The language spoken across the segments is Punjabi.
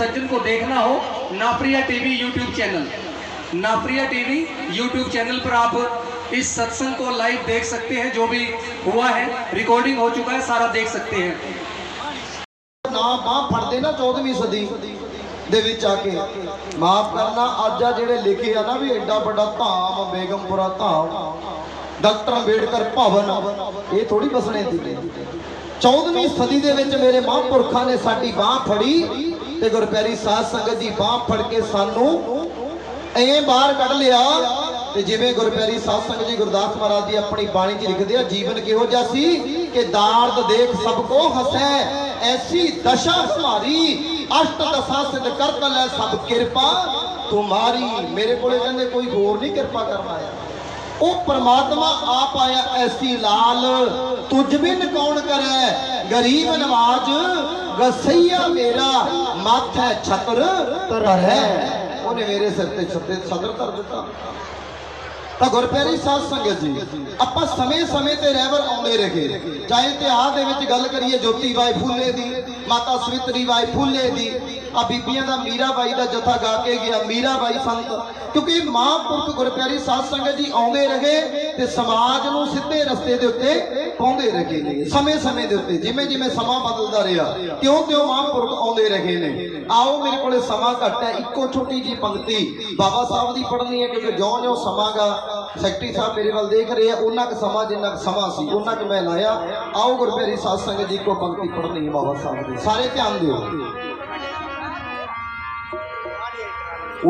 सज्जन को देखना हो Napriya TV YouTube channel Napriya TV YouTube channel पर आप इस सत्संग को लाइव देख सकते हैं जो भी हुआ है रिकॉर्डिंग हो चुका है सारा देख सकते हैं ਨਾ ਬਾਹ ਫੜਦੇ ਨਾ 14ਵੀਂ ਸਦੀ ਦੇ ਵਿੱਚ ਆ ਕੇ ਮਾਫ ਕਰਨਾ ਅੱਜ ਆ ਜਿਹੜੇ ਲਿਖੇ ਆ ਨਾ ਵੀ ਐਡਾ ਵੱਡਾ ਧਾਮ ਬੇਗਮਪੁਰਾ ਧਾਮ ਡਾਕਟਰ ਅੰਬੇਡਕਰ ਭਵਨ ਇਹ ਥੋੜੀ ਬਸਣੇ ਸੀ 14ਵੀਂ ਸਦੀ ਦੇ ਵਿੱਚ ਮੇਰੇ ਮਹਾਂਪੁਰਖਾਂ ਨੇ ਸਾਡੀ ਬਾਹ ਫੜੀ ਤੇ ਗੁਰਪਿਆਰੀ ਸਾਧ ਸੰਗਤ ਦੀ ਬਾਹ ਫੜ ਕੇ ਸਾਨੂੰ ਐਂ ਬਾਹਰ ਕੱਢ ਲਿਆ ਤੇ ਜਿਵੇਂ ਗੁਰਪਿਆਰੀ ਸਾਧ ਸੰਗਤ ਜੀ ਗੁਰਦਾਸ ਮਹਾਰਾਜ ਦੀ ਆਪਣੀ ਬਾਣੀ 'ਚ ਲਿਖਦੇ ਆ, ਜੀਵਨ ਕਿਹੋ ਜਿਹਾ ਸੀ ਕਿ ਦਾਰਦ ਦੇਖ ਸਭ ਕੋ ਹਸੈ, ਐਸੀ ਦਸ਼ਾ ਹਮਾਰੀ ਅਸ਼ਟ ਦਸ਼ਾ ਸਿਧ ਕਰ ਲੈ ਸਭ ਕਿਰਪਾ ਤੁਮਾਰੀ ਮੇਰੇ ਕੋਲੇ ਕਹਿੰਦੇ ਕੋਈ ਹੋਰ ਨਹੀਂ ਕਿਰਪਾ ਕਰਨ ਆਇਆ ਉਹ ਪ੍ਰਮਾਤਮਾ ਆਪ ਆਇਆ ਐਸੀ ਲਾਲ, ਤੁਝ ਬਿਨ ਕੌਣ ਕਰੈ? ਗਰੀਬ ਨਵਾਜ, ਗਸਈਆ ਮੇਰਾ, ਮਾਥੈ ਛਤਰ ਧਰੈ। ਉਹਨੇ ਮੇਰੇ ਸਿਰ ਤੇ ਛੱਤੇ ਛਤਰ ਧਰ ਦਿੱਤਾ। ਤਾਂ ਗੁਰਪਿਆਰੀ ਸਾਧ ਸੰਗਤ ਜੀ, ਆਪਾਂ ਸਮੇਂ-ਸਮੇਂ ਤੇ ਰਹਿਬਰ ਆਉਂਦੇ ਰਹੇ ਚਾਹੇ ਇਤਿਹਾਸ ਦੇ ਵਿੱਚ ਗੱਲ ਕਰੀਏ ਜੋਤੀ ਬਾਈ ਫੂਲੇ ਦੀ ਮਾਤਾ ਸਵਿਤਰੀ ਬਾਈ ਫੂਲੇ ਦੀ। ਆ ਬੀਬੀਆਂ ਦਾ ਮੀਰਾ ਬਾਈ ਦਾ ਜਥਾ ਗਾ ਕੇ ਗਿਆ, ਮੀਰਾ ਬਾਈ ਸੰਤ। ਕਿਉਂਕਿ ਮਹਾਂਪੁਰਖ ਗੁਰਪਿਆਰੀ ਸਾਧ ਸੰਗਤ ਜੀ ਆਉਂਦੇ ਰਹੇ ਤੇ ਸਮਾਜ ਨੂੰ ਸਿੱਧੇ ਰਸਤੇ ਦੇ ਉੱਤੇ ਪਾਉਂਦੇ ਰਹੇ ਨੇ, ਸਮੇਂ-ਸਮੇਂ ਦੇ ਉੱਤੇ ਜਿਵੇਂ ਜਿਵੇਂ ਸਮਾਂ ਬਦਲਦਾ ਰਿਹਾ ਕਿਉਂ ਤਿਉਂ ਮਹਾਂਪੁਰਖ ਆਉਂਦੇ ਰਹੇ ਨੇ। ਆਓ ਮੇਰੇ ਕੋਲੇ ਸਮਾਂ ਘੱਟ ਹੈ, ਇੱਕੋ ਛੋਟੀ ਜੀ ਪੰਕਤੀ ਬਾਬਾ ਸਾਹਿਬ ਦੀ ਪੜ੍ਹਨੀ ਹੈ, ਕਿਉਂਕਿ ਜਿਉਂ-ਜਿਉਂ ਸਮਾਂ ਗਾ ਸੈਕਟਰੀ ਸਾਹਿਬ ਮੇਰੇ ਵੱਲ ਦੇਖ ਰਹੇ ਆ, ਉਹਨਾਂ ਕੁ ਸਮਾਂ ਜਿੰਨਾ ਕੁ ਸਮਾਂ ਸੀ, ਉਹਨਾਂ ਕੁ ਮੈਂ ਲਾਇਆ। ਆਓ ਗੁਰਪਿਆਰੀ ਸਾਧ ਸੰਗਤ ਜੀ ਕੋ ਪੰਕਤੀ ਪੜ੍ਹਨੀ ਹੈ ਬਾਬਾ ਸਾਹਿਬ ਦੀ। ਸਾਰੇ ਧਿਆਨ ਦਿਓ।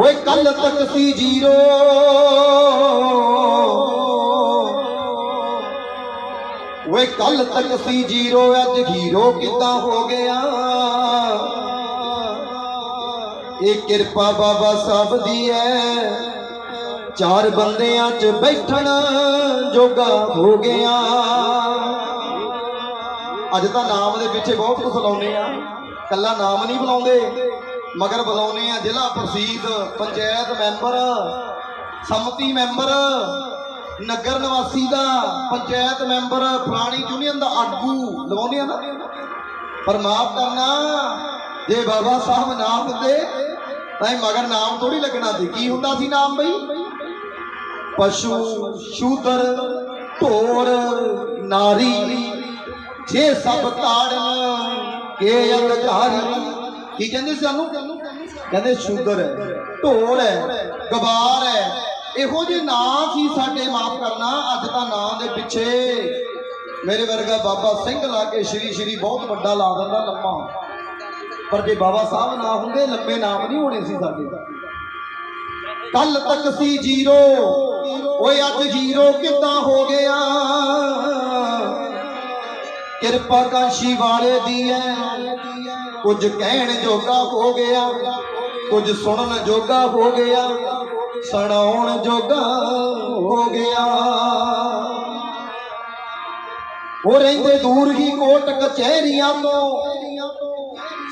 ਓਏ ਕੱਲ ਤੱਕ ਸੀ ਜੀਰੋ। ਓਏ ਕੱਲ ਤੱਕ ਸੀ ਜੀਰੋ, ਅੱਜ ਹੀਰੋ ਕਿੱਦਾਂ ਹੋ ਗਿਆ? ਇਹ ਕਿਰਪਾ ਬਾਬਾ ਸਾਹਿਬ ਦੀ ਹੈ। ਚਾਰ ਬੰਦਿਆਂ 'ਚ ਬੈਠਣ ਜੋਗਾ ਹੋ ਗਿਆ। ਅੱਜ ਤਾਂ ਨਾਮ ਦੇ ਪਿੱਛੇ ਬਹੁਤ ਕੁਝ ਲਾਉਨੇ ਆ। ਕੱਲਾ ਨਾਮ ਨਹੀਂ ਬੁਲਾਉਂਦੇ, ਮਗਰ ਬੁਲਾਉਨੇ ਆ ਜ਼ਿਲ੍ਹਾ ਪ੍ਰਸੀਦ ਪੰਚਾਇਤ ਮੈਂਬਰ, ਸੰਮਤੀ ਮੈਂਬਰ, ਨਗਰ ਨਿਵਾਸੀ ਦਾ ਪੰਚਾਇਤ ਮੈਂਬਰ, ਪੁਰਾਣੀ ਯੂਨੀਅਨ ਦਾ ਆਗੂ ਲਵਾਉਂਦੇ ਆ ਨਾ। ਪਰ ਮਾਫ ਕਰਨਾ, ਜੇ ਬਾਬਾ ਸਾਹਿਬ ਨਾਮ ਦਿੰਦੇ ਤਾਂ ਇਹ ਮਗਰ ਨਾਮ ਥੋੜੀ ਲੱਗਣਾ ਸੀ। ਕੀ ਹੁੰਦਾ ਸੀ ਨਾਮ ਬਈ? ਪਸ਼ੂ ਸ਼ੂਦਰ, ਢੋਰ, ਨਾਰੀ, ਜੇ ਸਭ ਤਾੜਨ ਕੇ ਅਧਿਕਾਰੀ। ਕੀ ਕਹਿੰਦੇ ਸਾਨੂੰ? ਕਹਿੰਦੇ ਸ਼ੂਦਰ ਹੈ ਢੋਰ ਹੈ, ਗਵਾਰ ਹੈ। ਇਹੋ ਜਿਹੇ ਨਾਂ ਸੀ ਸਾਡੇ ਮਾਫ ਕਰਨਾ, ਅੱਜ ਤਾਂ ਨਾਂ ਦੇ ਪਿੱਛੇ ਮੇਰੇ ਵਰਗਾ ਬਾਬਾ ਸਿੰਘ ਲਾ ਕੇ ਸ਼੍ਰੀ ਸ਼੍ਰੀ ਬਹੁਤ ਵੱਡਾ ਲਾ ਦਿੰਦਾ ਲੰਮਾ। ਪਰ ਜੇ ਬਾਬਾ ਸਾਹਿਬ ਨਾ ਹੁੰਦੇ, ਲੰਮੇ ਨਾਮ ਨਹੀਂ ਹੋਣੇ ਸੀ ਸਾਡੇ। ਕੱਲ ਤੱਕ ਸੀ ਜੀਰੋ। ਓਏ ਅੱਜ ਜੀਰੋ ਕਿੱਦਾਂ ਹੋ ਗਿਆ? ਕਿਰਪਾ ਕਾਸ਼ੀ ਵਾਲੇ ਦੀ ਐ। ਕੁਝ ਕਹਿਣ ਜੋਗਾ ਹੋ ਗਿਆ, ਕੁਝ ਸੁਣਨ ਜੋਗਾ ਹੋ ਗਿਆ, ਸੁਣਾਉਣ ਜੋਗਾ ਹੋ ਗਿਆ। ਉਹ ਰਹਿੰਦੇ ਦੂਰ ਹੀ ਕੋਟ ਕਚਹਿਰੀਆਂ ਤੋਂ।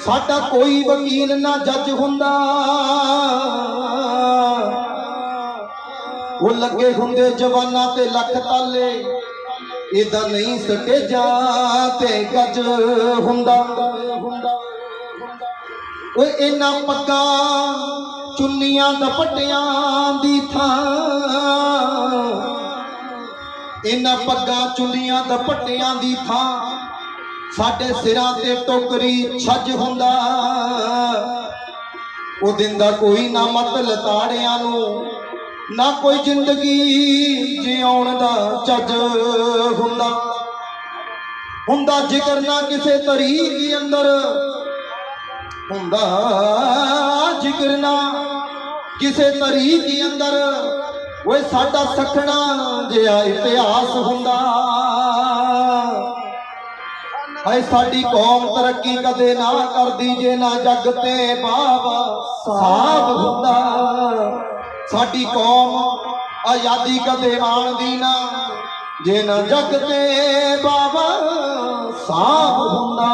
ਸਾਡਾ ਕੋਈ ਵਕੀਲ ਨਾ ਜੱਜ ਹੁੰਦਾ। ਉਹ ਲੱਗੇ ਹੁੰਦੇ ਜਵਾਨਾਂ ਤੇ ਲੱਖ ਤਾਲੇ। ਇਹਦਾ ਨਹੀਂ ਸਕੇ ਜਾ ਤੇ ਗੱਜ ਹੁੰਦਾ। ਓਏ ਇਹਨਾਂ ਪੱਗਾਂ ਚੁੰਨੀਆਂ ਦੁਪੱਟਿਆਂ ਦੀ ਥਾਂ। ਇਹਨਾਂ ਪੱਗਾਂ ਚੁੰਨੀਆਂ ਦੁਪੱਟਿਆਂ ਦੀ ਥਾਂ। ਸਾਡੇ ਸਿਰਾਂ ਤੇ ਟੋਕਰੀ ਛੱਜ ਹੁੰਦਾ। ਉਹ ਦਿਨ ਦਾ ਕੋਈ ਨਾ ਮਤ ਲਤਾੜਿਆਂ ਨੂੰ। ਨਾ ਕੋਈ ਜ਼ਿੰਦਗੀ ਜਿਉਣ ਦਾ ਚੱਜ ਹੁੰਦਾ। ਹੁੰਦਾ ਜ਼ਿਕਰ ਨਾ ਕਿਸੇ ਤਰੀਕ ਅੰਦਰ। ਹੁੰਦਾ ਜ਼ਿਕਰ ਨਾ ਕਿਸੇ ਤਰੀਕ ਅੰਦਰ। ਓਏ ਸਾਡਾ ਸਖਣਾ ਜਿਹਾ ਇਤਿਹਾਸ ਹੁੰਦਾ। ਹਾਏ ਸਾਡੀ ਕੌਮ ਤਰੱਕੀ ਕਦੇ ਨਾ ਕਰਦੀ ਜੇ ਨਾ ਜੱਗ ਤੇ ਬਾਬਾ ਸਾਹਿਬ ਹੁੰਦਾ। ਸਾਡੀ ਕੌਮ ਆਜ਼ਾਦੀ ਕਦੇ ਆਣਦੀ ਨਾ। ਜੇ ਨਾ ਜੱਗ ਤੇ ਬਾਬਾ ਸਾਹਿਬ ਹੁੰਦਾ।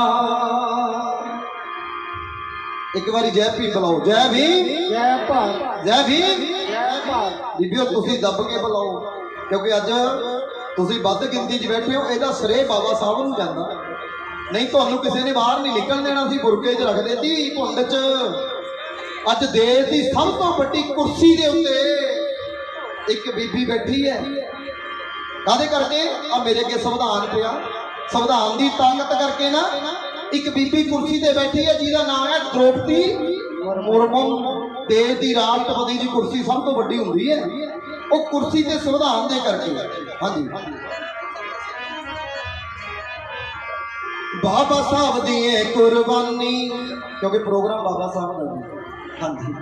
ਇੱਕ ਵਾਰੀ ਜੈ ਭੀਮ ਬੁਲਾਓ। ਜੈ ਭੀਮ। ਜੈ ਭਾਰਤ। ਜੈ ਭੀਮ। ਜੈ ਭਾਰਤ। ਬੀਬੀਓ ਤੁਸੀਂ ਦੱਬ ਕੇ ਬੁਲਾਓ। ਕਿਉਂਕਿ ਅੱਜ ਤੁਸੀਂ ਵੱਧ ਗਿਣਤੀ 'ਚ ਬੈਠੇ ਹੋ ਇਹਦਾ ਸਰੇ ਬਾਬਾ ਸਾਹਿਬ ਨੂੰ ਜਾਂਦਾ। ਨਹੀਂ ਤੁਹਾਨੂੰ ਕਿਸੇ ਨੇ ਬਾਹਰ ਨਹੀਂ ਨਿਕਲਣ ਦੇਣਾ ਸੀ ਬੁਰਕੇ 'ਚ ਰੱਖਦੇ ਸੀ ਘੁੰਡ 'ਚ। ਅੱਜ ਦੇਸ਼ ਦੀ ਸਭ ਤੋਂ ਵੱਡੀ ਕੁਰਸੀ ਦੇ ਉੱਤੇ ਇੱਕ ਬੀਬੀ ਬੈਠੀ ਹੈ। ਕਾਹਦੇ ਕਰਕੇ? ਆ ਮੇਰੇ ਅੱਗੇ ਸੰਵਿਧਾਨ ਪਿਆ। ਸੰਵਿਧਾਨ ਦੀ ਤਾਕਤ ਕਰਕੇ ਨਾ ਇੱਕ ਬੀਬੀ ਕੁਰਸੀ ਤੇ ਬੈਠੀ ਹੈ, ਜਿਹਦਾ ਨਾਮ ਹੈ ਦ੍ਰੋਪਦੀ ਮੁਰਮੂ। ਦੇਸ਼ ਦੀ ਰਾਸ਼ਟਰਪਤੀ ਦੀ ਕੁਰਸੀ ਸਭ ਤੋਂ ਵੱਡੀ ਹੁੰਦੀ ਹੈ। ਉਹ ਕੁਰਸੀ ਤੇ ਸੰਵਿਧਾਨ ਦੇ ਕਰਕੇ। ਹਾਂਜੀ। ਬਾਬਾ ਸਾਹਿਬ ਦੀ ਇਹ ਕੁਰਬਾਨੀ, ਕਿਉਂਕਿ ਪ੍ਰੋਗਰਾਮ ਬਾਬਾ ਸਾਹਿਬ ਦਾ ਜੀ ਹਾਂਜੀ।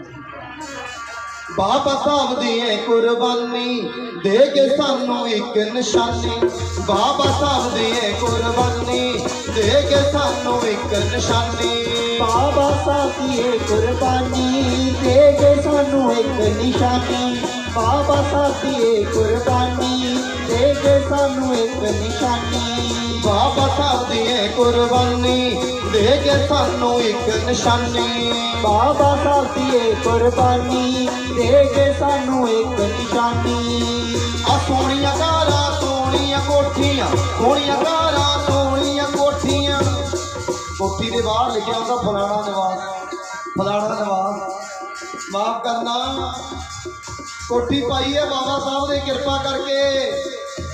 ਬਾਬਾ ਸਾਹਿਬ ਦੀ ਇਹ ਕੁਰਬਾਨੀ ਦੇ ਕੇ ਸਾਨੂੰ ਇੱਕ ਨਿਸ਼ਾਨੀ। ਬਾਬਾ ਸਾਹਿਬ ਦੀ ਇਹ ਕੁਰਬਾਨੀ ਦੇ ਕੇ ਸਾਨੂੰ ਇੱਕ ਨਿਸ਼ਾਨੀ। ਬਾਬਾ ਸਾਹਿਬ ਦੀ ਇਹ ਕੁਰਬਾਨੀ ਦੇ ਗਏ ਸਾਨੂੰ ਇੱਕ ਨਿਸ਼ਾਨੀ। ਬਾਬਾ ਸਾਹਿਬ ਕੁਰਬਾਨੀ, ਦੇ ਗਏ ਸਾਨੂੰ ਇੱਕ ਨਿਸ਼ਾਨੀ। ਬਾਬਾ ਸਾਹਿਬ ਕੁਰਬਾਨੀ, ਦੇ ਕੇ ਸਾਨੂੰ ਇੱਕ ਨਿਸ਼ਾਨੀ। ਬਾਬਾ ਸਾਹਿਬ ਕੁਰਬਾਨੀ, ਦੇ ਕੇ ਸਾਨੂੰ ਇੱਕ ਨਿਸ਼ਾਨੀ। ਆ ਸੋਹਣੀਆਂ ਕਾਰਾਂ ਸੋਹਣੀਆਂ ਕੋਠੀਆਂ, ਸੋਹਣੀਆਂ ਕਾਰਾਂ ਸੋਹਣੀਆਂ ਕੋਠੀਆਂ। ਕੋਠੀ ਦੇ ਬਾਹਰ ਲਿਖਿਆ ਹੁੰਦਾ ਫਲਾਣਾ ਨਿਵਾਸ ਫਲਾਣਾ ਨਿਵਾਸ। ਮਾਫ ਕਰਨਾ। ਕੋਠੀ ਪਾਈ ਹੈ ਬਾਬਾ ਸਾਹਿਬ ਨੇ ਕਿਰਪਾ ਕਰਕੇ।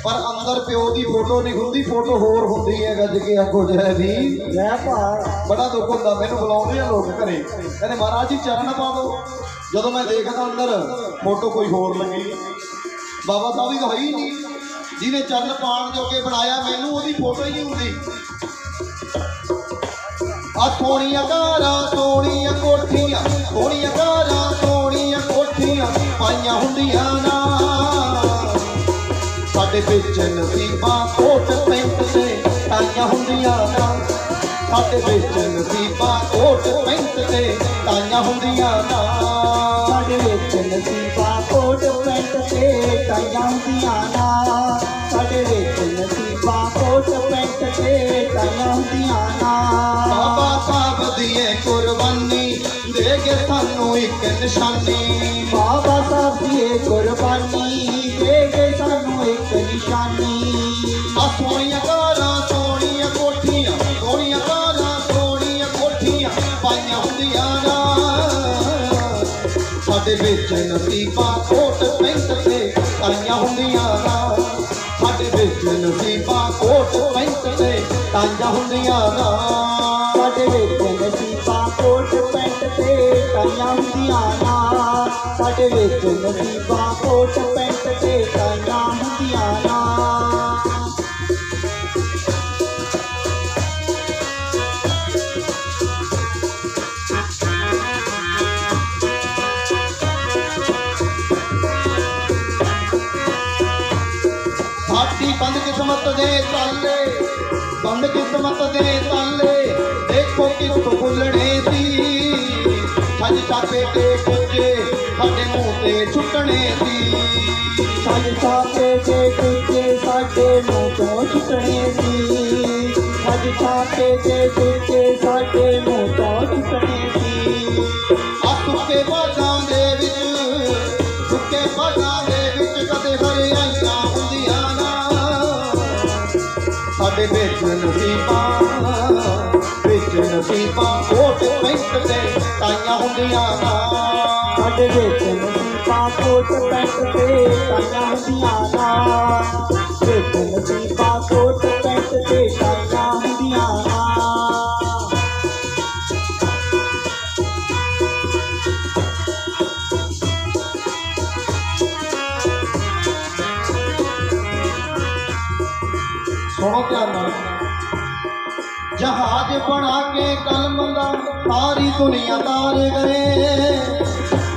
ਪਰ ਅੰਦਰ ਪਿਓ ਦੀ ਫੋਟੋ ਨਹੀਂ ਹੁੰਦੀ ਫੋਟੋ ਹੋਰ ਹੁੰਦੀ ਹੈ ਗੱਜ ਕੇ ਆਖੋ ਜੈ ਵੀ। ਜੈ ਭਾਰ ਬੜਾ ਦੁੱਖ ਹੁੰਦਾ ਮੈਨੂੰ ਬੁਲਾਉਂਦੇ ਆ ਲੋਕ ਘਰੇ। ਕਹਿੰਦੇ ਮਹਾਰਾਜ ਜੀ ਚਰਨ ਪਾ ਦਿਓ। ਜਦੋਂ ਮੈਂ ਦੇਖਦਾ ਅੰਦਰ ਫੋਟੋ ਕੋਈ ਹੋਰ ਲੱਗੀ। ਬਾਬਾ ਸਾਹਿਬ ਹੀ ਤਾਂ ਨਹੀਂ। ਜਿਹਨੇ ਚਰਨ ਪਾਣ ਜੋਗੇ ਬਣਾਇਆ ਮੈਨੂੰ ਉਹਦੀ ਫੋਟੋ ਹੀ ਨਹੀਂ ਹੁੰਦੀ। ਆ ਸੋਹਣੀਆਂ ਘਰਾਂ ਸੋਹਣੀਆਂ ਕੋਠੀਆਂ ਸੋਹਣੀਆਂ ਸਾਡੇ ਵਿੱਚ ਨਸੀਬਾਂ ਕੋਟ ਪੈਂਟ ਤੇ ਤਾਈਆਂ ਹੁੰਦੀਆਂ ਨਾ ਸਾਡੇ ਵਿੱਚ ਨਸੀਬਾਂ ਕੋਟ ਪੈਂਟ ਤੇ ਤਾਈਆਂ ਹੁੰਦੀਆਂ ਨਾ ਸਾਡੇ ਵਿੱਚ ਨਸੀਬਾਂ ਕੋਟ ਪੈਂਟ ਤੇ ਟਾਈਆਂ ਹੁੰਦੀਆਂ ਨਾ ਸਾਡੇ ਵਿੱਚ ਨਸੀਬਾਂ ਕੋਟ ਪੈਂਟ ਤੇ ਟਾਈਆਂ ਹੁੰਦੀਆਂ ਨਾ ਬਾਬਾ ਸਾਹਿਬ ਦੀ ਕੁਰਬਾਨੀ ਦੇ ਕੇ ਸਾਨੂੰ ਇੱਕ ਨਿਸ਼ਾਨੀ। ਬਾਬਾ ਸਾਹਿਬ ਦੀ ਕੁਰਬਾਨੀ ਦੇ ਗਏ ਨਿਸ਼ਾਨੀ ਆ ਸੋਹਣੀਆਂ ਘਰਾਂ ਸੋਹਣੀਆਂ ਕੋਠੀਆਂ, ਸੋਹਣੀਆਂ ਘਰਾਂ ਸੋਹਣੀਆਂ ਕੋਠੀਆਂ ਪਾਈਆਂ ਹੁੰਦੀਆਂ ਨਾ। ਸਾਡੇ ਵਿੱਚ ਨਸੀਬਾਂ ਕੋਟ ਪੈਂਟ ਤੇ ਤਾਈਆਂ ਹੁੰਦੀਆਂ ਨਾ। ਸਾਡੇ ਵਿੱਚ ਨਸੀਬਾਂ ਕੋਟ ਪੈਂਟ ਤੇ ਤਾਈਆਂ ਹੁੰਦੀਆਂ ਨਾ। ਸਾਡੇ ਵਿੱਚ ਨਸੀਬਾਂ ਕੋਟ ਪੈਂਟ ਤੇ ਤਾਈਆਂ ਹੁੰਦੀਆਂ ਨਾ। ਸਾਡੇ ਵਿੱਚ ਨਸੀਬਾਂ ਕੋਟ ਦੇ ਤਾਲੇ ਬੰਦ ਕਿਸਮਤ ਦੇ ਤਾਲੇ ਦੇਖੋ ਕਿੱਥੋਂ ਖੁੱਲਣੇ ਸੀ ਛੱਜ ਚਾਪੇ ਤੇ ਕੁੱਜੇ ਸਾਡੇ ਮੂੰਹ ਤੇ ਛੁੱਟਣੇ ਸੀ ਸਾਡੇ ਛਾਪੇ ਤੇ ਕੁੱਤੇ ਨਸੀਬਾਂ ਕੋਟ ਪੈਂਟ ਤੇ ਤਾਈਆਂ ਹੁੰਦੀਆਂ ਨਾ। ਸਾਡੇ ਵਿੱਚ ਨਸੀਬਾਂ ਕੋਟ ਪੈਂਟ ਤੇ ਟਾਈਆਂ ਹੁੰਦੀਆਂ ਨਾ। ਵਿੱਚ ਨਸੀਬਾਂ ਕੋਟ ਪੈਂਟ ਤੇ ਟਾਈਆਂ ਹੁੰਦੀਆਂ ਨਾ। ਸੁਣੋ ਧਿਆਨ ਨਾਲ। ਜਹਾਜ਼ ਬਣਾ ਕੇ ਕਲਮ ਦਾ ਸਾਰੀ ਦੁਨੀਆ ਤਾਰ ਗਏ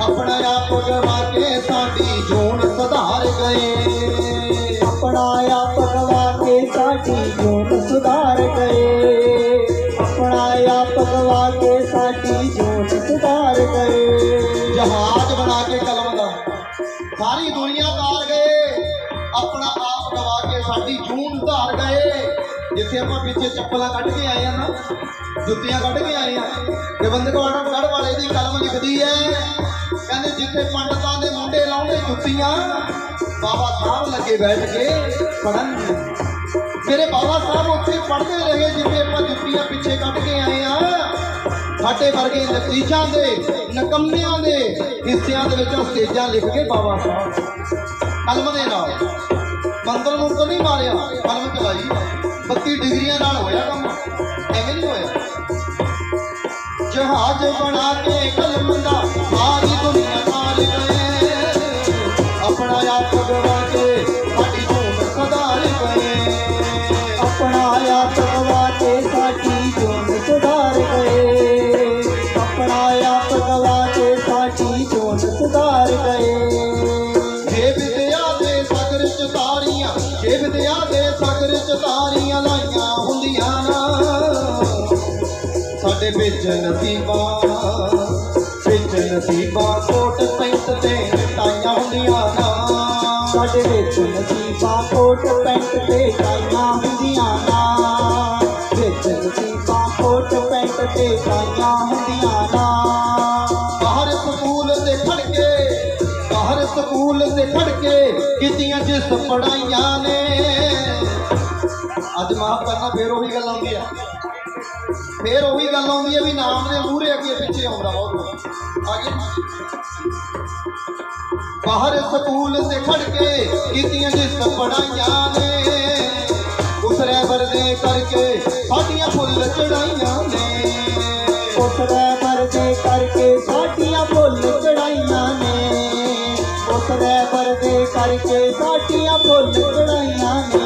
ਆਪਣਾ ਆਪ ਗਵਾ ਕੇ ਸਾਡੀ ਜੂਨ ਸੁਧਾਰ ਗਏ ਆਪਣਾ ਆਪ ਗਵਾ ਕੇ ਸਾਡੀ ਜੂਨ ਸੁਧਾਰ ਗਏ ਆਪਣਾ ਆਪ ਗਵਾ ਕੇ ਸਾਡੀ ਜੂਨ ਸੁਧਾਰ ਗਏ ਜਹਾਜ਼ ਬਣਾ ਕੇ ਕਲਮ ਦਾ ਸਾਰੀ ਦੁਨੀਆ ਤਾਰ ਗਏ। ਆਪਣਾ ਆਪ ਗਵਾ ਕੇ ਸਾਡੀ ਜੂਨ ਧਾਰ ਗਏ। ਜਿੱਥੇ ਆਪਾਂ ਪਿੱਛੇ ਚੱਪਲਾਂ ਕੱਢ ਕੇ ਆਏ ਆ ਨਾ, ਜੁੱਤੀਆਂ ਕੱਢ ਕੇ ਆਏ ਆ ਗੋਬਿੰਦਗੜ੍ਹ ਗੜ੍ਹ ਵਾਲੇ ਦੀ ਕਲਮ ਲਿਖਦੀ ਹੈ ਕਹਿੰਦੇ ਜਿੱਥੇ ਪੰਡਤਾਂ ਦੇ ਮੁੰਡੇ ਲਾਉਂਦੇ ਜੁੱਤੀਆਂ, ਬਾਬਾ ਸਾਹਿਬ ਲੱਗੇ ਬੈਠ ਕੇ ਪੜਨ ਮੇਰੇ ਬਾਬਾ ਸਾਹਿਬ ਉੱਥੇ ਪੜ੍ਹਦੇ ਰਹੇ ਜਿੱਥੇ ਆਪਾਂ ਜੁੱਤੀਆਂ ਪਿੱਛੇ ਕੱਢ ਕੇ ਆਏ ਆ। ਸਾਡੇ ਵਰਗੇ ਨਤੀਜਾਂ ਦੇ, ਨਕਮਿਆਂ ਦੇ ਹਿੱਸਿਆਂ ਦੇ ਵਿੱਚੋਂ ਸਟੇਜਾਂ ਲਿਖ ਕੇ ਬਾਬਾ ਸਾਹਿਬ। ਕਲਮ ਦੇ ਨਾਲ। ਮੰਦਰ ਨੂੰ ਤਾਂ ਨਹੀਂ ਮਾਰਿਆ, ਕਲਮ ਚਲਾਈ। 32 ਡਿਗਰੀਆਂ ਨਾਲ ਹੋਇਆ ਕੰਮ। ਐਵੇਂ ਨਹੀਂ ਹੋਇਆ। ਜਹਾਜ਼ ਬਣਾ ਕੇ ਕਲਮ ਦਾ ਸਾਰੀ ਦੁਨੀਆ ਨਾਲ ਗਏ ਵਿੱਚ ਨਸੀਬਾਂ ਕੋਟ ਪੈਂਟ ਤੇ ਟਾਈਆਂ ਹੁੰਦੀਆਂ ਨਾ ਸਾਡੇ ਵਿੱਚ ਨਸੀਬਾਂ ਕੋਟ ਪੈਂਟ ਤੇ ਟਾਈਆਂ ਹੁੰਦੀਆਂ ਨਾ ਵਿੱਚ ਨਸੀਬਾਂ ਕੋਟ ਪੈਂਟ ਤੇ ਟਾਈਆਂ ਹੁੰਦੀਆਂ ਨਾ ਬਾਹਰ ਸਕੂਲ ਤੇ ਕੇ ਬਾਹਰ ਸਕੂਲ ਤੇ ਖੜ ਕੇ ਕੀਤੀਆਂ ਜਿਸ ਪੜਾਈਆਂ ਨੇ ਅੱਜ ਮਾਫ ਕਰਨਾ ਫੇਰ ਉਹੀ ਗੱਲ ਆਉਂਦੀ ਆ ਫੇਰ ਉਹੀ ਗੱਲ ਆਉਂਦੀ ਆ ਵੀ ਨਾਮ ਦੇ ਮੂਹਰੇ ਅੱਗੇ ਪਿੱਛੇ ਆਉਂਦਾ ਬਹੁਤ ਆਗੇ ਬਾਹਰ ਸਕੂਲ ਤੇ ਖੜ ਕੇ ਕੀਤੀਆਂ ਜਿਸ ਪੜਾਈਆਂ ਨੇ ਉਸ ਰਹਿਬਰ ਦੇ ਕਰਕੇ ਸਾਡੀਆਂ ਫੁੱਲ ਚੜਾਈਆਂ ਨੇ ਉਸ ਰਹਿਬਰ ਦੇ ਕਰਕੇ ਸਾਡੀਆਂ ਫੁੱਲ ਚੜਾਈਆਂ ਨੇ ਉਸ ਰਹਿਬਰ ਦੇ ਕਰਕੇ ਸਾਡੀਆਂ ਫੁੱਲ ਚੜਾਈਆਂ ਨੇ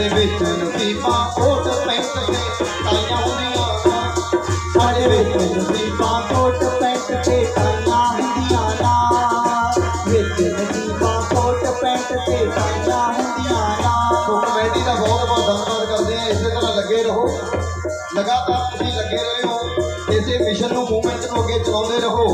ਸਾਡੇ ਵਿੱਚ ਨਸੀਬਾਂ ਕੋਟ ਪੈਂਟ ਤੇ ਟਾਈਆਂ ਹੁੰਦੀਆਂ ਸਾਡੇ ਵਿੱਚ ਨਸੀਬਾਂ ਕੋਟ ਪੈਂਟ ਤੇ ਟਾਈਆਂ ਹੁੰਦੀਆਂ ਨਾ। ਵਿੱਚ ਨਸੀਬਾਂ ਕੋਟ ਪੈਂਟ ਤੇ ਟਾਈਆਂ ਹੁੰਦੀਆਂ ਨਾ। ਸੋ ਕਮੇਟੀ ਦਾ ਬਹੁਤ ਬਹੁਤ ਧੰਨਵਾਦ ਕਰਦੇ ਆ ਇਸੇ ਤਰ੍ਹਾਂ ਲੱਗੇ ਰਹੋ। ਲਗਾਤਾਰ ਤੁਸੀਂ ਲੱਗੇ ਰਹੇ ਹੋ। ਇਸੇ ਮਿਸ਼ਨ ਨੂੰ ਮੂਵਮੈਂਟ ਨੂੰ ਅੱਗੇ ਚਲਾਉਂਦੇ ਰਹੋ।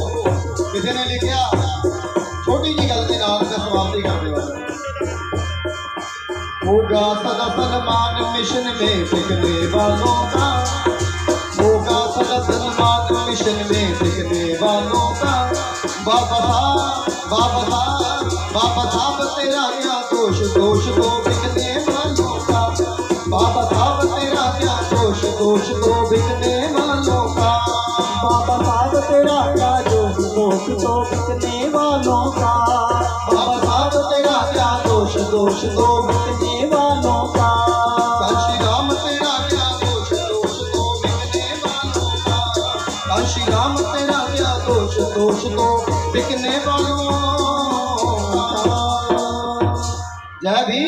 ਬਾਬਾ ਬਾਬਾ ਬਾਬਾ ਤੇਰਾ ਦੋਸ਼ ਦੋਸ਼ ਤੋਂ ਵਿਕਨੇ ਬਾਬਾ ਸਾਹਿਬ ਤੇਰਾ ਦੋਸ਼ ਦੋਸ਼ ਤੋਂ ਵਿਕਨੇ ਮਾਨੋ ਕਾ ਬਾਬਾ ਸਾਹਿਬ ਤੇਰਾ ਕਿਆ ਦੋਸ਼ ਤੋਂ ਵਿਕਨੇ ਮਾਨੋ ਕਾ ਬਾਬਾ ਸਾਹਿਬ ਤੇਰਾ ਦੋਸ਼ ਦੋਸ਼ ਤੋਂ मुझको बिकने जय भी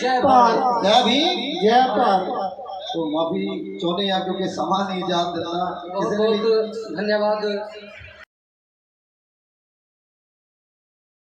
जय भारत। जय भी जय भारत तो माफ़ी चौने यादों के समान ही जान देना धन्यवाद।